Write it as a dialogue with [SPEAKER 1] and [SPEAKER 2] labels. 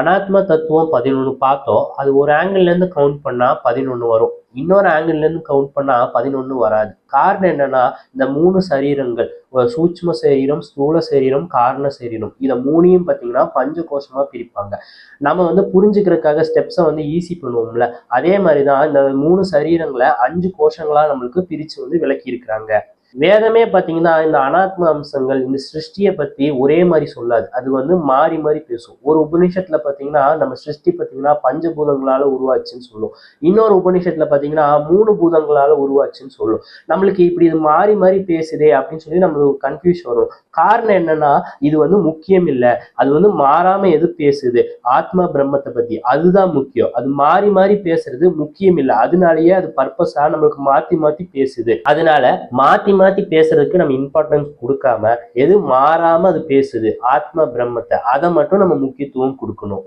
[SPEAKER 1] அனாத்ம தத்துவம் பதினொன்று பார்த்தோம். அது ஒரு ஆங்கிள்லேருந்து கவுண்ட் பண்ணால் பதினொன்று வரும். இன்னொரு ஆங்கிள்லேருந்து கவுண்ட் பண்ணால் பதினொன்று வராது. காரணம் என்னன்னா இந்த மூணு சரீரங்கள் ஒரு சூட்ச்ம சரீரம் ஸ்தூல சரீரம் காரண சரீரம் இதை மூணையும் பார்த்தீங்கன்னா பஞ்ச கோஷமாக பிரிப்பாங்க. நம்ம வந்து புரிஞ்சுக்கிறதுக்காக ஸ்டெப்ஸை வந்து ஈஸி பண்ணுவோம்ல. அதே மாதிரி தான் இந்த மூணு சரீரங்களை அஞ்சு கோஷங்களாக நம்மளுக்கு பிரித்து வந்து விளக்கி இருக்கிறாங்க வேதமே பார்த்தீங்கன்னா இந்த அனாத்ம அம்சங்கள் இந்த சிருஷ்டியை பத்தி ஒரே மாதிரி சொல்லாது. அது வந்து மாறி மாறி பேசும். ஒரு உபநிஷத்துல பார்த்தீங்கன்னா நம்ம சிருஷ்டி பார்த்தீங்கன்னா பஞ்சபூதங்களால உருவாச்சுன்னு சொல்லும். இன்னொரு உபநிஷத்துல பார்த்தீங்கன்னா மூணு பூதங்களால உருவாச்சுன்னு சொல்லும். நம்மளுக்கு இப்படி இது மாறி மாறி பேசுதே அப்படின்னு சொல்லி நம்மளுக்கு ஒரு கன்ஃபியூஸ் வரும். காரணம் என்னன்னா இது வந்து முக்கியம் இல்லை. அது வந்து மாறாம எது பேசுது? ஆத்மா பிரம்மத்தை பத்தி. அதுதான் முக்கியம். அது மாறி மாறி பேசுறது முக்கியம் இல்லை. அதனாலயே அது பர்பஸா நம்மளுக்கு மாத்தி மாத்தி பேசுது. அதனால மாத்தி மாத்தி பேசுறதுக்கு நம்ம இம்பார்ட்டன்ஸ் கொடுக்காம எது மாறாம அது பேசுது ஆத்மா பிரம்மத்தை அதை மட்டும் நம்ம முக்கியத்துவம் கொடுக்கணும்.